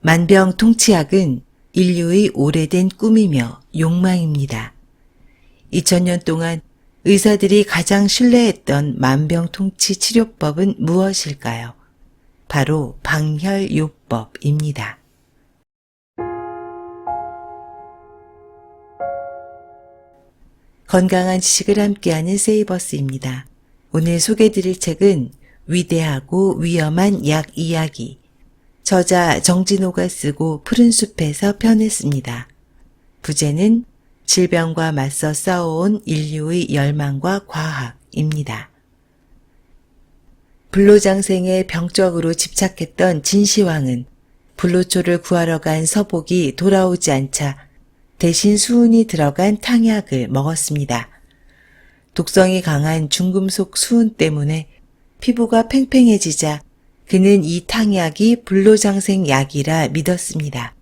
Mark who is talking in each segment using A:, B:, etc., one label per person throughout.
A: 만병통치약은 인류의 오래된 꿈이며 욕망입니다. 2000년 동안 의사들이 가장 신뢰했던 만병통치 치료법은 무엇일까요? 바로 방혈요법입니다. 건강한 지식을 함께하는 세이버스입니다. 오늘 소개드릴 책은 위대하고 위험한 약 이야기. 저자 정진호가 쓰고 푸른 숲에서 편했습니다. 부제는 질병과 맞서 싸워온 인류의 열망과 과학입니다. 불로장생의 병적으로 집착했던 진시황은 불로초를 구하러 간 서복이 돌아오지 않자 대신 수은이 들어간 탕약을 먹었습니다. 독성이 강한 중금속 수은 때문에 피부가 팽팽해지자 그는 이 탕약이 불로장생 약이라 믿었습니다.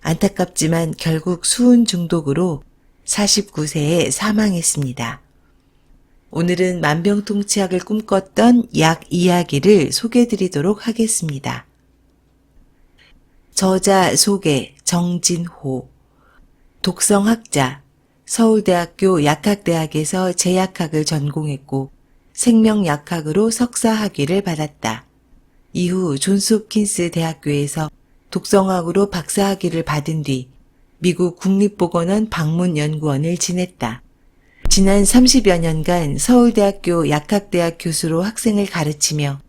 A: 안타깝지만 결국 수은 중독으로 49세에 사망했습니다. 오늘은 만병통치약을 꿈꿨던 약 이야기를 소개드리도록 하겠습니다. 저자 소개 정진호 독성학자 서울대학교 약학대학에서 제약학을 전공했고 생명약학으로 석사학위를 받았다. 이후 존스 홉킨스 대학교에서 독성학으로 박사학위를 받은 뒤 미국 국립보건원 방문연구원을 지냈다. 지난 30여 년간 서울대학교 약학대학 교수로 학생을 가르치며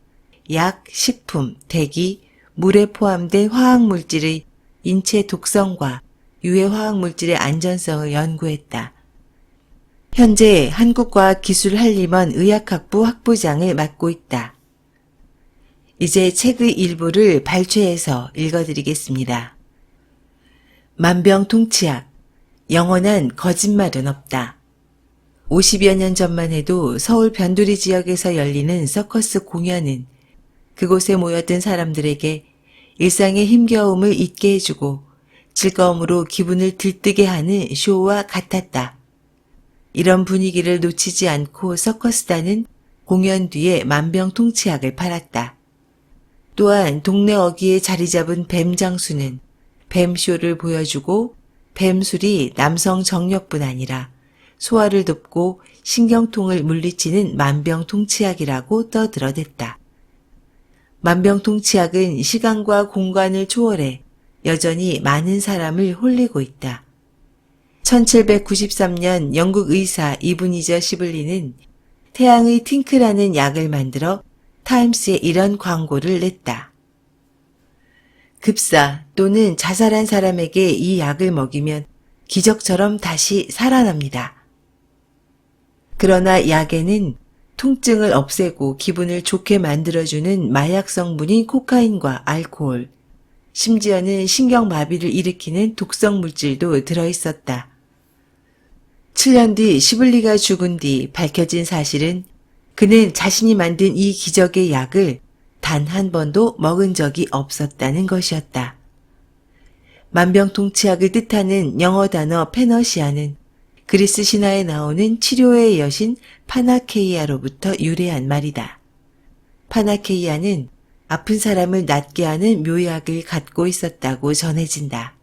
A: 약, 식품, 대기, 물에 포함된 화학물질의 인체 독성과 유해 화학물질의 안전성을 연구했다. 현재 한국과학기술한림원 의학학부 학부장을 맡고 있다. 이제 책의 일부를 발췌해서 읽어드리겠습니다. 만병통치약, 영원한 거짓말은 없다. 50여 년 전만 해도 서울 변두리 지역에서 열리는 서커스 공연은 그곳에 모였던 사람들에게 일상의 힘겨움을 잊게 해주고 즐거움으로 기분을 들뜨게 하는 쇼와 같았다. 이런 분위기를 놓치지 않고 서커스단은 공연 뒤에 만병통치약을 팔았다. 또한 동네 어귀에 자리 잡은 뱀장수는 뱀쇼를 보여주고 뱀술이 남성 정력뿐 아니라 소화를 돕고 신경통을 물리치는 만병통치약이라고 떠들어댔다. 만병통치약은 시간과 공간을 초월해 여전히 많은 사람을 홀리고 있다. 1793년 영국 의사 이브니저 시블리는 태양의 팅크라는 약을 만들어 타임스에 이런 광고를 냈다. 급사 또는 자살한 사람에게 이 약을 먹이면 기적처럼 다시 살아납니다. 그러나 약에는 통증을 없애고 기분을 좋게 만들어주는 마약 성분인 코카인과 알코올, 심지어는 신경마비를 일으키는 독성 물질도 들어있었다. 7년 뒤 시블리가 죽은 뒤 밝혀진 사실은 그는 자신이 만든 이 기적의 약을 단 한 번도 먹은 적이 없었다는 것이었다. 만병통치약을 뜻하는 영어 단어 페너시아는 그리스 신화에 나오는 치료의 여신 파나케이아로부터 유래한 말이다. 파나케이아는 아픈 사람을 낫게 하는 묘약을 갖고 있었다고 전해진다.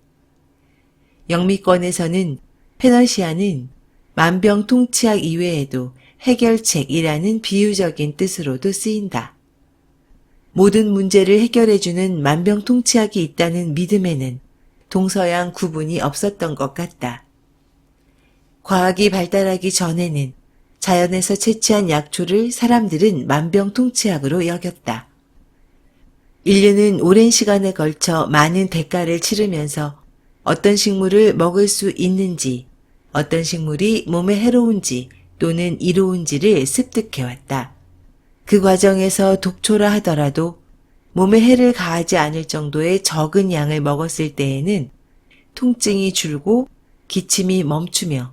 A: 영미권에서는 페너시아는 만병통치약 이외에도 해결책이라는 비유적인 뜻으로도 쓰인다. 모든 문제를 해결해주는 만병통치약이 있다는 믿음에는 동서양 구분이 없었던 것 같다. 과학이 발달하기 전에는 자연에서 채취한 약초를 사람들은 만병통치약으로 여겼다. 인류는 오랜 시간에 걸쳐 많은 대가를 치르면서 어떤 식물을 먹을 수 있는지, 어떤 식물이 몸에 해로운지 또는 이로운지를 습득해왔다. 그 과정에서 독초라 하더라도 몸에 해를 가하지 않을 정도의 적은 양을 먹었을 때에는 통증이 줄고 기침이 멈추며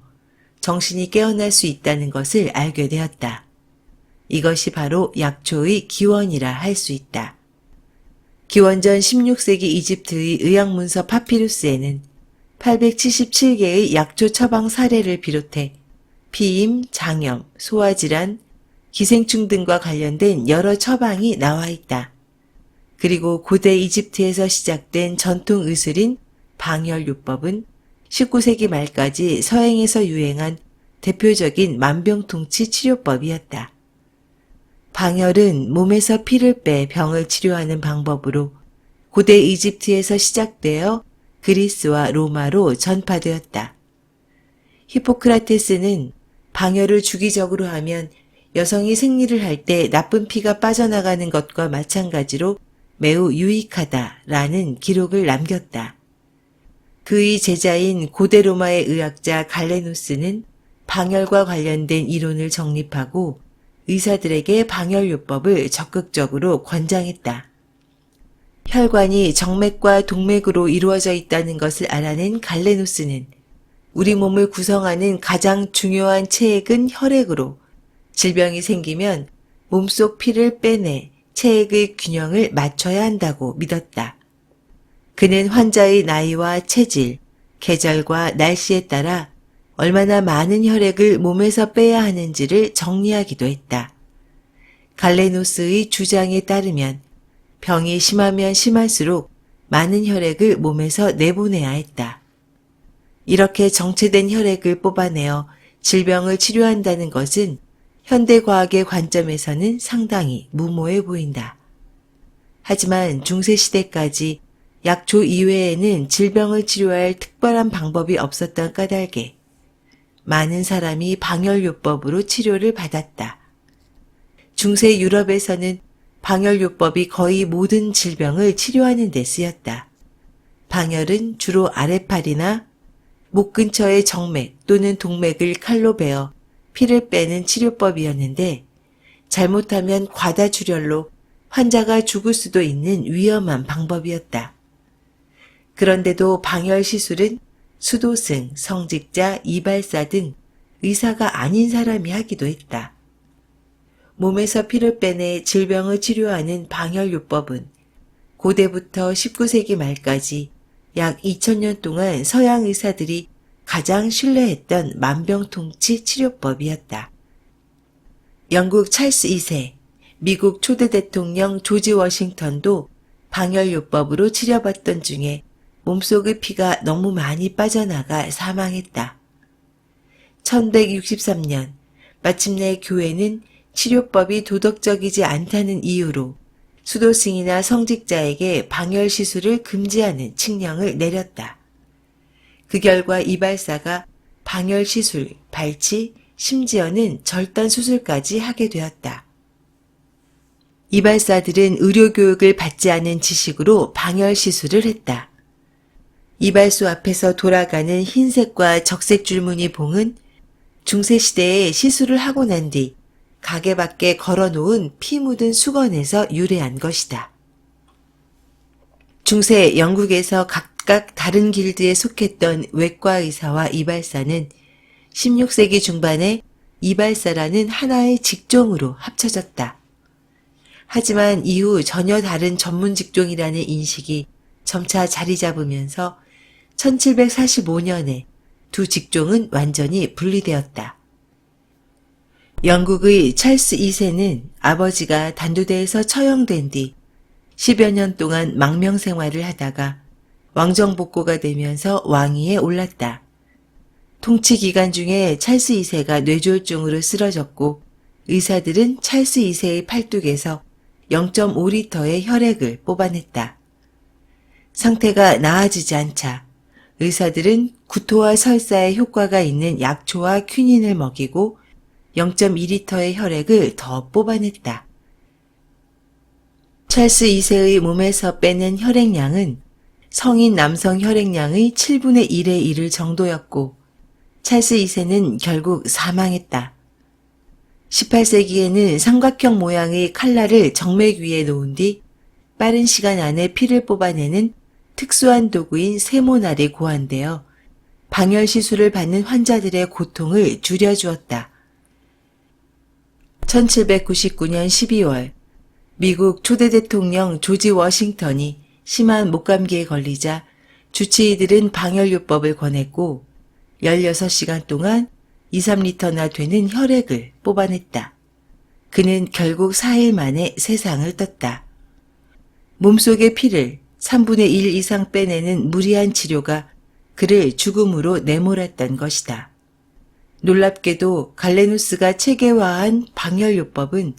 A: 정신이 깨어날 수 있다는 것을 알게 되었다. 이것이 바로 약초의 기원이라 할 수 있다. 기원전 16세기 이집트의 의학문서 파피루스에는 877개의 약초 처방 사례를 비롯해 피임, 장염, 소화질환, 기생충 등과 관련된 여러 처방이 나와 있다. 그리고 고대 이집트에서 시작된 전통 의술인 방혈요법은 19세기 말까지 서행에서 유행한 대표적인 만병통치 치료법이었다. 방혈은 몸에서 피를 빼 병을 치료하는 방법으로 고대 이집트에서 시작되어 그리스와 로마로 전파되었다. 히포크라테스는 방혈을 주기적으로 하면 여성이 생리를 할 때 나쁜 피가 빠져나가는 것과 마찬가지로 매우 유익하다라는 기록을 남겼다. 그의 제자인 고대 로마의 의학자 갈레누스는 방혈과 관련된 이론을 정립하고 의사들에게 방혈요법을 적극적으로 권장했다. 혈관이 정맥과 동맥으로 이루어져 있다는 것을 알아낸 갈레누스는 우리 몸을 구성하는 가장 중요한 체액은 혈액으로 질병이 생기면 몸속 피를 빼내 체액의 균형을 맞춰야 한다고 믿었다. 그는 환자의 나이와 체질, 계절과 날씨에 따라 얼마나 많은 혈액을 몸에서 빼야 하는지를 정리하기도 했다. 갈레노스의 주장에 따르면 병이 심하면 심할수록 많은 혈액을 몸에서 내보내야 했다. 이렇게 정체된 혈액을 뽑아내어 질병을 치료한다는 것은 현대과학의 관점에서는 상당히 무모해 보인다. 하지만 중세시대까지 약초 이외에는 질병을 치료할 특별한 방법이 없었던 까닭에 많은 사람이 방혈요법으로 치료를 받았다. 중세 유럽에서는 방혈요법이 거의 모든 질병을 치료하는 데 쓰였다. 방혈은 주로 아래팔이나 목 근처의 정맥 또는 동맥을 칼로 베어 피를 빼는 치료법이었는데 잘못하면 과다출혈로 환자가 죽을 수도 있는 위험한 방법이었다. 그런데도 방혈 시술은 수도승, 성직자, 이발사 등 의사가 아닌 사람이 하기도 했다. 몸에서 피를 빼내 질병을 치료하는 방혈요법은 고대부터 19세기 말까지 약 2000년 동안 서양 의사들이 가장 신뢰했던 만병통치 치료법이었다. 영국 찰스 2세, 미국 초대 대통령 조지 워싱턴도 방혈요법으로 치료받던 중에 몸속의 피가 너무 많이 빠져나가 사망했다. 1163년 마침내 교회는 치료법이 도덕적이지 않다는 이유로 수도승이나 성직자에게 방열 시술을 금지하는 칙령을 내렸다. 그 결과 이발사가 방열 시술, 발치, 심지어는 절단 수술까지 하게 되었다. 이발사들은 의료 교육을 받지 않은 지식으로 방열 시술을 했다. 이발소 앞에서 돌아가는 흰색과 적색 줄무늬 봉은 중세시대에 시술을 하고 난 뒤 가게 밖에 걸어놓은 피 묻은 수건에서 유래한 것이다. 중세 영국에서 각각 다른 길드에 속했던 외과 의사와 이발사는 16세기 중반에 이발사라는 하나의 직종으로 합쳐졌다. 하지만 이후 전혀 다른 전문 직종이라는 인식이 점차 자리 잡으면서 1745년에 두 직종은 완전히 분리되었다. 영국의 찰스 2세는 아버지가 단두대에서 처형된 뒤 10여 년 동안 망명 생활을 하다가 왕정복고가 되면서 왕위에 올랐다. 통치 기간 중에 찰스 2세가 뇌졸중으로 쓰러졌고 의사들은 찰스 2세의 팔뚝에서 0.5리터의 혈액을 뽑아냈다. 상태가 나아지지 않자 의사들은 구토와 설사에 효과가 있는 약초와 퀴닌을 먹이고 0.2리터의 혈액을 더 뽑아냈다. 찰스 2세의 몸에서 빼낸 혈액량은 성인 남성 혈액량의 7분의 1의 1을 정도였고 찰스 2세는 결국 사망했다. 18세기에는 삼각형 모양의 칼날을 정맥 위에 놓은 뒤 빠른 시간 안에 피를 뽑아내는 특수한 도구인 세모날이 고안되어 방열 시술을 받는 환자들의 고통을 줄여주었다. 1799년 12월 미국 초대 대통령 조지 워싱턴이 심한 목감기에 걸리자 주치의들은 방열요법을 권했고 16시간 동안 2, 3리터나 되는 혈액을 뽑아냈다. 그는 결국 4일 만에 세상을 떴다. 몸속의 피를 3분의 1 이상 빼내는 무리한 치료가 그를 죽음으로 내몰았던 것이다. 놀랍게도 갈레누스가 체계화한 방혈요법은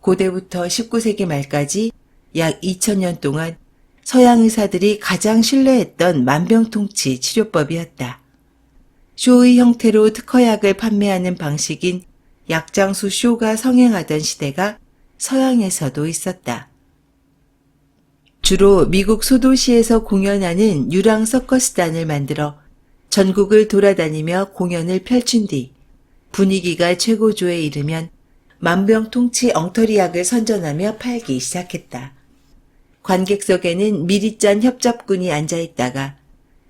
A: 고대부터 19세기 말까지 약 2000년 동안 서양 의사들이 가장 신뢰했던 만병통치 치료법이었다. 쇼의 형태로 특허약을 판매하는 방식인 약장수 쇼가 성행하던 시대가 서양에서도 있었다. 주로 미국 소도시에서 공연하는 유랑 서커스단을 만들어 전국을 돌아다니며 공연을 펼친 뒤 분위기가 최고조에 이르면 만병통치 엉터리약을 선전하며 팔기 시작했다. 관객석에는 미리 짠 협잡군이 앉아있다가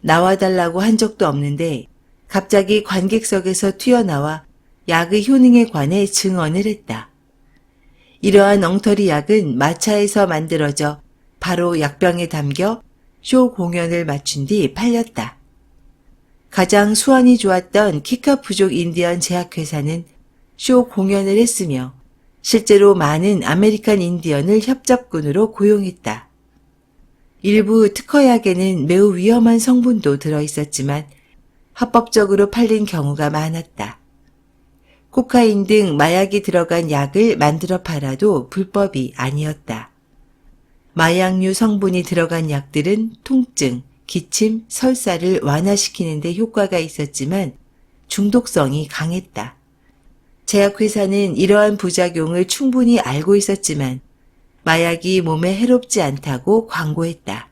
A: 나와달라고 한 적도 없는데 갑자기 관객석에서 튀어나와 약의 효능에 관해 증언을 했다. 이러한 엉터리 약은 마차에서 만들어져 바로 약병에 담겨 쇼 공연을 마친 뒤 팔렸다. 가장 수완이 좋았던 키카 부족 인디언 제약회사는 쇼 공연을 했으며 실제로 많은 아메리칸 인디언을 협잡군으로 고용했다. 일부 특허약에는 매우 위험한 성분도 들어있었지만 합법적으로 팔린 경우가 많았다. 코카인 등 마약이 들어간 약을 만들어 팔아도 불법이 아니었다. 마약류 성분이 들어간 약들은 통증, 기침, 설사를 완화시키는 데 효과가 있었지만 중독성이 강했다. 제약회사는 이러한 부작용을 충분히 알고 있었지만 마약이 몸에 해롭지 않다고 광고했다.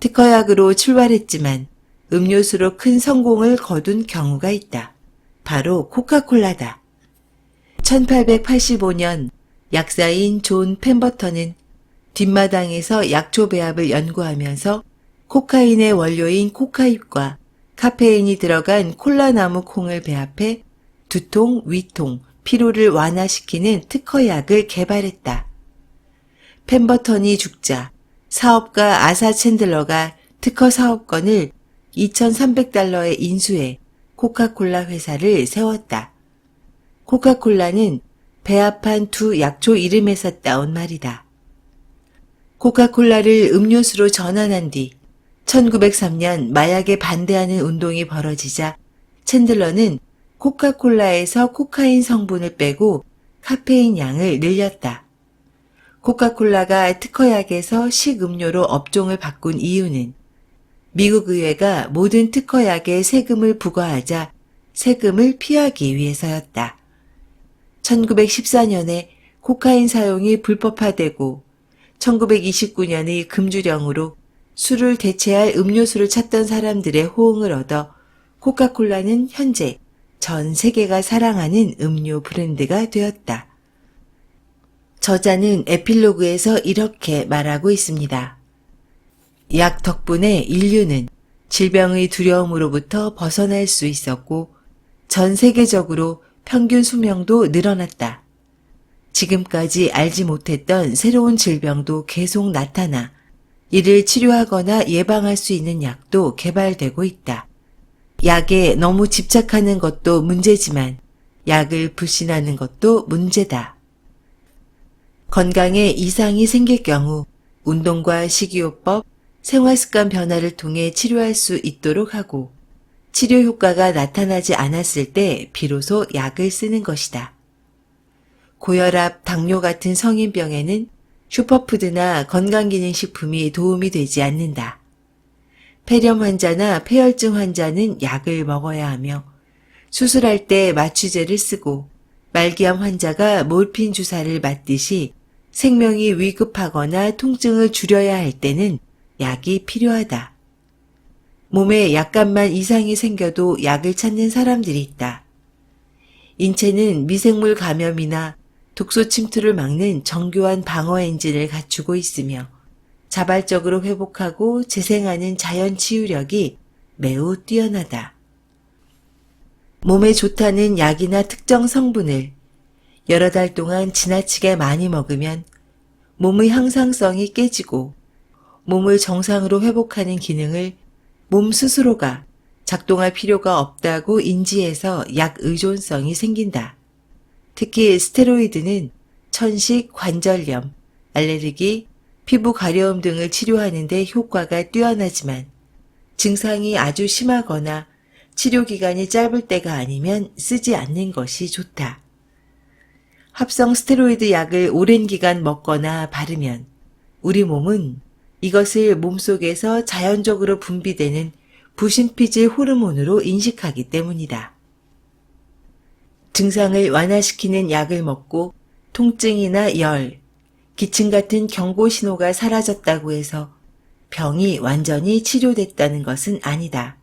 A: 특허약으로 출발했지만 음료수로 큰 성공을 거둔 경우가 있다. 바로 코카콜라다. 1885년 약사인 존 펜버턴은 뒷마당에서 약초 배합을 연구하면서 코카인의 원료인 코카잎과 카페인이 들어간 콜라나무 콩을 배합해 두통, 위통, 피로를 완화시키는 특허약을 개발했다. 펜버턴이 죽자 사업가 아사 챈들러가 특허 사업권을 2,300달러에 인수해 코카콜라 회사를 세웠다. 코카콜라는 배합한 두 약초 이름에서 따온 말이다. 코카콜라를 음료수로 전환한 뒤 1903년 마약에 반대하는 운동이 벌어지자 챈들러는 코카콜라에서 코카인 성분을 빼고 카페인 양을 늘렸다. 코카콜라가 특허약에서 식음료로 업종을 바꾼 이유는 미국 의회가 모든 특허약에 세금을 부과하자 세금을 피하기 위해서였다. 1914년에 코카인 사용이 불법화되고 1929년의 금주령으로 술을 대체할 음료수를 찾던 사람들의 호응을 얻어 코카콜라는 현재 전 세계가 사랑하는 음료 브랜드가 되었다. 저자는 에필로그에서 이렇게 말하고 있습니다. 약 덕분에 인류는 질병의 두려움으로부터 벗어날 수 있었고 전 세계적으로 평균 수명도 늘어났다. 지금까지 알지 못했던 새로운 질병도 계속 나타나 이를 치료하거나 예방할 수 있는 약도 개발되고 있다. 약에 너무 집착하는 것도 문제지만 약을 불신하는 것도 문제다. 건강에 이상이 생길 경우 운동과 식이요법, 생활습관 변화를 통해 치료할 수 있도록 하고 치료 효과가 나타나지 않았을 때 비로소 약을 쓰는 것이다. 고혈압, 당뇨 같은 성인병에는 슈퍼푸드나 건강기능식품이 도움이 되지 않는다. 폐렴 환자나 폐혈증 환자는 약을 먹어야 하며 수술할 때 마취제를 쓰고 말기암 환자가 몰핀 주사를 맞듯이 생명이 위급하거나 통증을 줄여야 할 때는 약이 필요하다. 몸에 약간만 이상이 생겨도 약을 찾는 사람들이 있다. 인체는 미생물 감염이나 독소 침투를 막는 정교한 방어 엔진을 갖추고 있으며 자발적으로 회복하고 재생하는 자연 치유력이 매우 뛰어나다. 몸에 좋다는 약이나 특정 성분을 여러 달 동안 지나치게 많이 먹으면 몸의 항상성이 깨지고 몸을 정상으로 회복하는 기능을 몸 스스로가 작동할 필요가 없다고 인지해서 약 의존성이 생긴다. 특히 스테로이드는 천식, 관절염, 알레르기, 피부 가려움 등을 치료하는데 효과가 뛰어나지만 증상이 아주 심하거나 치료 기간이 짧을 때가 아니면 쓰지 않는 것이 좋다. 합성 스테로이드 약을 오랜 기간 먹거나 바르면 우리 몸은 이것을 몸속에서 자연적으로 분비되는 부신피질 호르몬으로 인식하기 때문이다. 증상을 완화시키는 약을 먹고 통증이나 열, 기침 같은 경고 신호가 사라졌다고 해서 병이 완전히 치료됐다는 것은 아니다.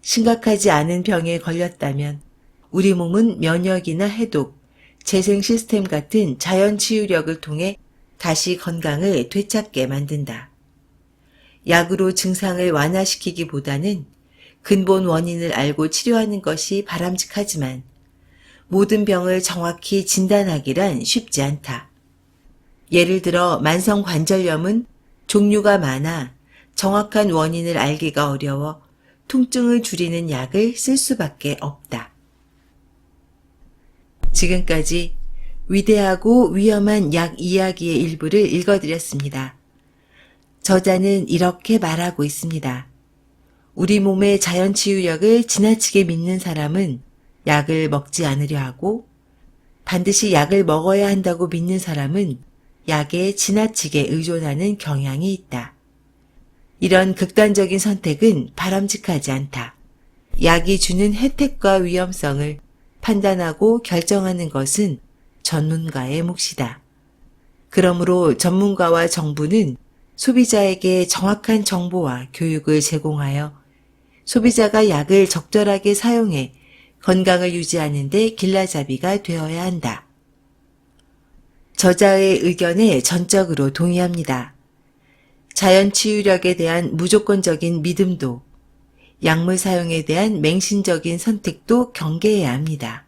A: 심각하지 않은 병에 걸렸다면 우리 몸은 면역이나 해독, 재생 시스템 같은 자연 치유력을 통해 다시 건강을 되찾게 만든다. 약으로 증상을 완화시키기보다는 근본 원인을 알고 치료하는 것이 바람직하지만 모든 병을 정확히 진단하기란 쉽지 않다. 예를 들어 만성 관절염은 종류가 많아 정확한 원인을 알기가 어려워 통증을 줄이는 약을 쓸 수밖에 없다. 지금까지 위대하고 위험한 약 이야기의 일부를 읽어드렸습니다. 저자는 이렇게 말하고 있습니다. 우리 몸의 자연 치유력을 지나치게 믿는 사람은 약을 먹지 않으려 하고 반드시 약을 먹어야 한다고 믿는 사람은 약에 지나치게 의존하는 경향이 있다. 이런 극단적인 선택은 바람직하지 않다. 약이 주는 혜택과 위험성을 판단하고 결정하는 것은 전문가의 몫이다. 그러므로 전문가와 정부는 소비자에게 정확한 정보와 교육을 제공하여 소비자가 약을 적절하게 사용해 건강을 유지하는 데 길라잡이가 되어야 한다. 저자의 의견에 전적으로 동의합니다. 자연 치유력에 대한 무조건적인 믿음도 약물 사용에 대한 맹신적인 선택도 경계해야 합니다.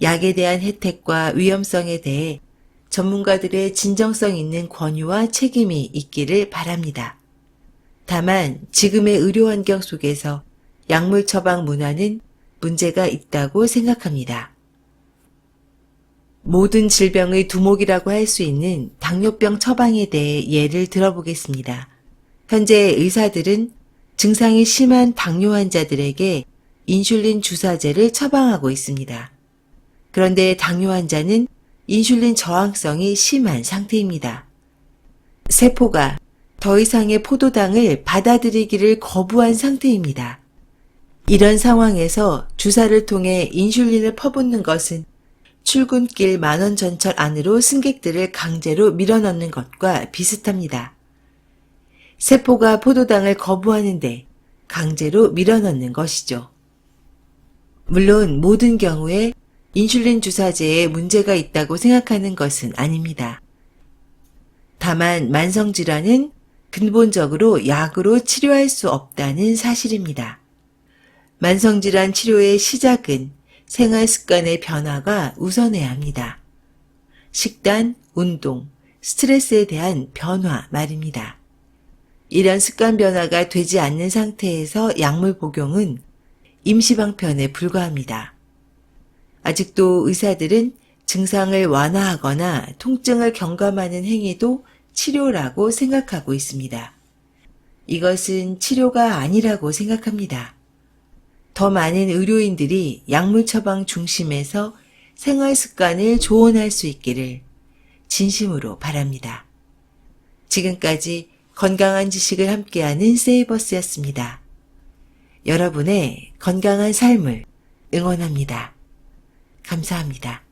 A: 약에 대한 혜택과 위험성에 대해 전문가들의 진정성 있는 권유와 책임이 있기를 바랍니다. 다만 지금의 의료 환경 속에서 약물 처방 문화는 문제가 있다고 생각합니다. 모든 질병의 두목이라고 할 수 있는 당뇨병 처방에 대해 예를 들어보겠습니다. 현재 의사들은 증상이 심한 당뇨 환자들에게 인슐린 주사제를 처방하고 있습니다. 그런데 당뇨 환자는 인슐린 저항성이 심한 상태입니다. 세포가 더 이상의 포도당을 받아들이기를 거부한 상태입니다. 이런 상황에서 주사를 통해 인슐린을 퍼붓는 것은 출근길 만원 전철 안으로 승객들을 강제로 밀어넣는 것과 비슷합니다. 세포가 포도당을 거부하는데 강제로 밀어넣는 것이죠. 물론 모든 경우에 인슐린 주사제에 문제가 있다고 생각하는 것은 아닙니다. 다만 만성질환은 근본적으로 약으로 치료할 수 없다는 사실입니다. 만성질환 치료의 시작은 생활 습관의 변화가 우선해야 합니다. 식단, 운동, 스트레스에 대한 변화 말입니다. 이런 습관 변화가 되지 않는 상태에서 약물 복용은 임시방편에 불과합니다. 아직도 의사들은 증상을 완화하거나 통증을 경감하는 행위도 치료라고 생각하고 있습니다. 이것은 치료가 아니라고 생각합니다. 더 많은 의료인들이 약물 처방 중심에서 생활 습관을 조언할 수 있기를 진심으로 바랍니다. 지금까지 건강한 지식을 함께하는 세이버스였습니다. 여러분의 건강한 삶을 응원합니다. 감사합니다.